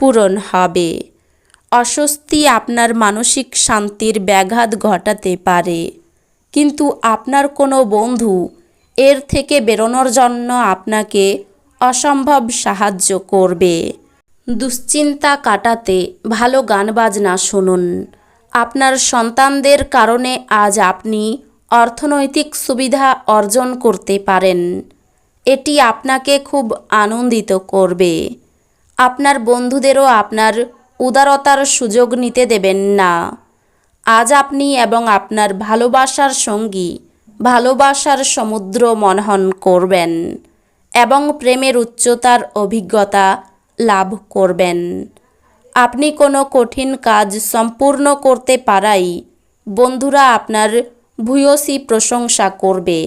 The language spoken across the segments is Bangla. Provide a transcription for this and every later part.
পূরণ হবে। অস্বস্তি আপনার মানসিক শান্তির ব্যাঘাত ঘটাতে পারে। কিন্তু আপনার কোনো বন্ধু এর থেকে বেরোনোর জন্য আপনাকে অসম্ভব সাহায্য করবে। দুশ্চিন্তা কাটাতে ভালো গান বাজনা শুনুন। আপনার সন্তানদের কারণে আজ আপনি অর্থনৈতিক সুবিধা অর্জন করতে পারেন। এটি আপনাকে খুব আনন্দিত করবে। আপনার বন্ধুদেরও আপনার উদারতার সুযোগ নিতে দেবেন না। আজ আপনি এবং আপনার ভালোবাসার সঙ্গী ভালোবাসার সমুদ্র মনন করবেন এবং প্রেমের উচ্চতার অভিজ্ঞতা লাভ করবেন। আপনি কোনো কঠিন কাজ সম্পূর্ণ করতে পারাই বন্ধুরা আপনার ভূয়সী প্রশংসা করবে।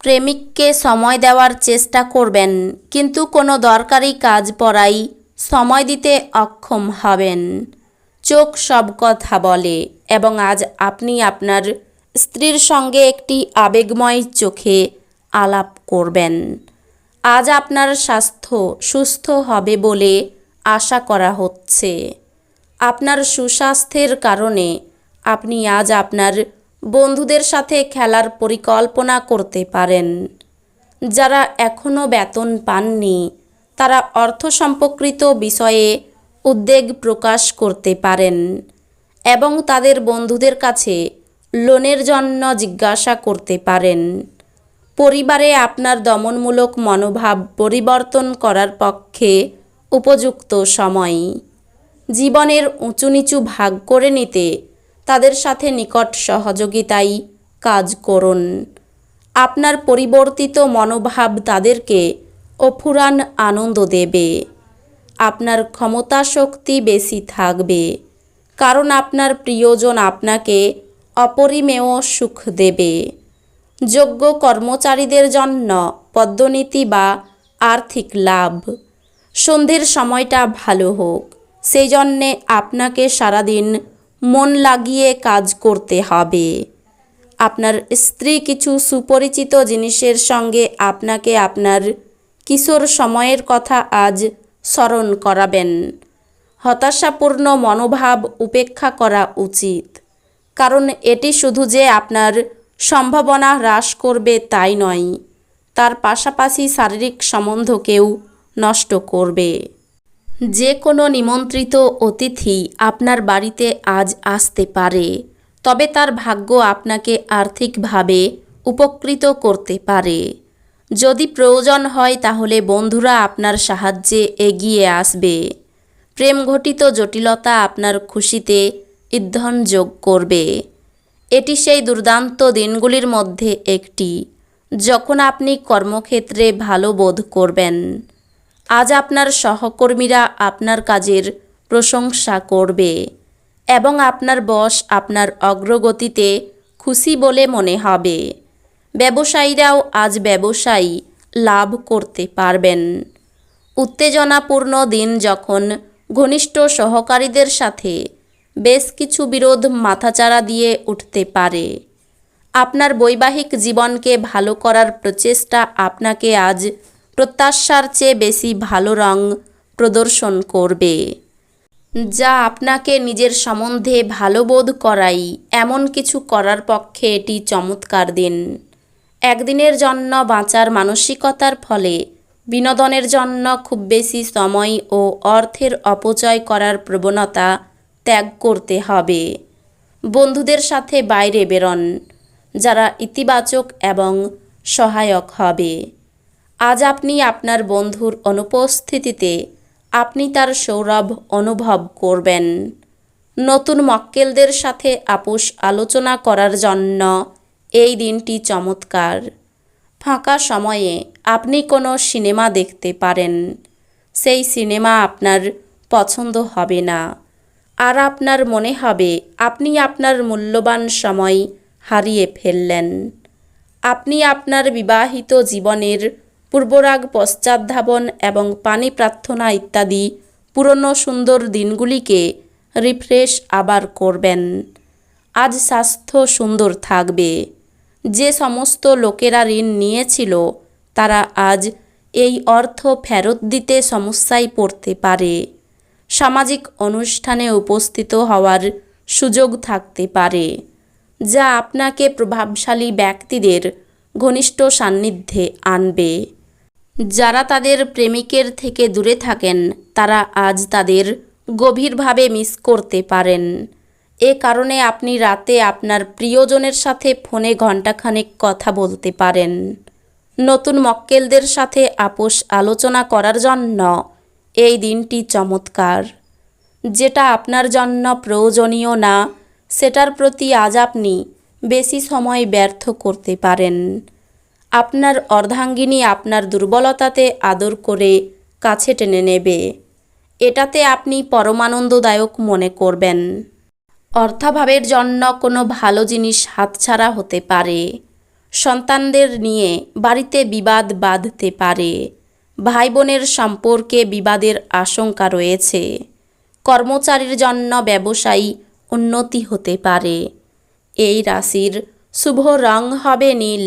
প্রেমিককে সময় দেওয়ার চেষ্টা করবেন, কিন্তু কোনো দরকারি কাজ পড়াই সময় দিতে অক্ষম হবেন। চোখ সব কথা বলে, এবং আজ আপনি আপনার স্ত্রীর সঙ্গে একটি আবেগময় চোখে আলাপ করবেন। আজ আপনার স্বাস্থ্য সুস্থ হবে বলে আশা করা হচ্ছে। আপনার সুস্বাস্থ্যের কারণে আপনি আজ আপনার বন্ধুদের সাথে খেলার পরিকল্পনা করতে পারেন। যারা এখনও বেতন পাননি, তারা অর্থ সম্পর্কিত বিষয়ে উদ্বেগ প্রকাশ করতে পারেন এবং তাদের বন্ধুদের কাছে লোনের জন্য জিজ্ঞাসা করতে পারেন। পরিবারে আপনার দমনমূলক মনোভাব পরিবর্তন করার পক্ষে উপযুক্ত সময়। জীবনের উঁচু নিচু ভাগ করে নিতে তাদের সাথে নিকট সহযোগিতায় কাজ করুন। আপনার পরিবর্তিত মনোভাব তাদেরকে অফুরান আনন্দ দেবে। আপনার ক্ষমতা শক্তি বেশি থাকবে। কারণ আপনার প্রিয়জন আপনাকে অপরিমেয় সুখ দেবে। যোগ্য কর্মচারীদের জন্য পদ্মনীতি বা আর্থিক লাভ। সন্ধ্যের সময়টা ভালো হোক। সেই জন্যে আপনাকে সারাদিন মন লাগিয়ে কাজ করতে হবে। আপনার স্ত্রী কিছু সুপরিচিত জিনিসের সঙ্গে আপনাকে আপনার কিশোর সময়ের কথা আজ স্মরণ করাবেন। হতাশাপূর্ণ মনোভাব উপেক্ষা করা উচিত। কারণ এটি শুধু যে আপনার সম্ভাবনা হ্রাস করবে তাই নয়, তার পাশাপাশি শারীরিক সম্বন্ধকেও নষ্ট করবে। যে কোনো নিমন্ত্রিত অতিথি আপনার বাড়িতে আজ আসতে পারে, তবে তার ভাগ্য আপনাকে আর্থিকভাবে উপকৃত করতে পারে। যদি প্রয়োজন হয় তাহলে বন্ধুরা আপনার সাহায্যে এগিয়ে আসবে। প্রেম ঘটিত জটিলতা আপনার খুশিতে ইন্ধন যোগ করবে। এটি সেই দুর্দান্ত দিনগুলির মধ্যে একটি, যখন আপনি কর্মক্ষেত্রে ভালো বোধ করবেন। আজ আপনার সহকর্মীরা আপনার কাজের প্রশংসা করবে এবং আপনার বস আপনার অগ্রগতিতে খুশি বলে মনে হবে। ব্যবসায়ীরাও আজ ব্যবসায়ী লাভ করতে পারবেন। উত্তেজনাপূর্ণ দিন যখন ঘনিষ্ঠ সহকারীদের সাথে বেশ কিছু বিরোধ মাথাচাড়া দিয়ে উঠতে পারে। আপনার বৈবাহিক জীবনকে ভালো করার প্রচেষ্টা আপনাকে আজ প্রত্যাশার চেয়ে বেশি ভালো রং প্রদর্শন করবে। যা আপনাকে নিজের সম্বন্ধে ভালো বোধ করাই, এমন কিছু করার পক্ষে এটি চমৎকার দিন। একদিনের জন্য বাঁচার মানসিকতার ফলে, বিনোদনের জন্য খুব বেশি সময় ও অর্থের অপচয় করার প্রবণতা ত্যাগ করতে হবে। বন্ধুদের সাথে বাইরে বেরোন, যারা ইতিবাচক এবং সহায়ক হবে। আজ আপনি আপনার বন্ধুর অনুপস্থিতিতে আপনি তার সৌরভ অনুভব করবেন। নতুন মক্কেলদের সাথে আপোষ আলোচনা করার জন্য এই দিনটি চমৎকার। ফাঁকা সময়ে আপনি কোনো সিনেমা দেখতে পারেন। সেই সিনেমা আপনার পছন্দ হবে না। আর আপনার মনে হবে আপনি আপনার মূল্যবান সময় হারিয়ে ফেললেন। আপনি আপনার বিবাহিত জীবনের পূর্বরাগ পশ্চাৎধাবন এবং পানি প্রার্থনা ইত্যাদি পুরনো সুন্দর দিনগুলিকে রিফ্রেশ আবার করবেন। আজ স্বাস্থ্য সুন্দর থাকবে। যে সমস্ত লোকেরা ঋণ নিয়েছিল, তারা আজ এই অর্থ ফেরত দিতে সমস্যায় পড়তে পারে। সামাজিক অনুষ্ঠানে উপস্থিত হওয়ার সুযোগ থাকতে পারে, যা আপনাকে প্রভাবশালী ব্যক্তিদের ঘনিষ্ঠ সান্নিধ্যে আনবে। যারা তাদের প্রেমিকের থেকে দূরে থাকেন, তারা আজ তাদের গভীরভাবে মিস করতে পারেন। এ কারণে আপনি রাতে আপনার প্রিয়জনের সাথে ফোনে ঘণ্টাখানেক কথা বলতে পারেন। নতুন মক্কেলদের সাথে আপোষ আলোচনা করার জন্য এই দিনটি চমৎকার। যেটা আপনার জন্য প্রয়োজনীয় না, সেটার প্রতি আজ আপনি বেশি সময় ব্যর্থ করতে পারেন। আপনার অর্ধাঙ্গিনী আপনার দুর্বলতাতে আদর করে কাছে টেনে নেবে। এটাতে আপনি পরমানন্দদায়ক মনে করবেন। অর্থাভাবের জন্য কোনো ভালো জিনিস হাতছাড়া হতে পারে। সন্তানদের নিয়ে বাড়িতে বিবাদ বাঁধতে পারে। ভাই বোনের সম্পর্কে বিবাদের আশঙ্কা রয়েছে। কর্মচারীর জন্য ব্যবসায়ী উন্নতি হতে পারে। এই রাশির শুভ রং হবে নীল।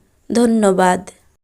ধন্যবাদ।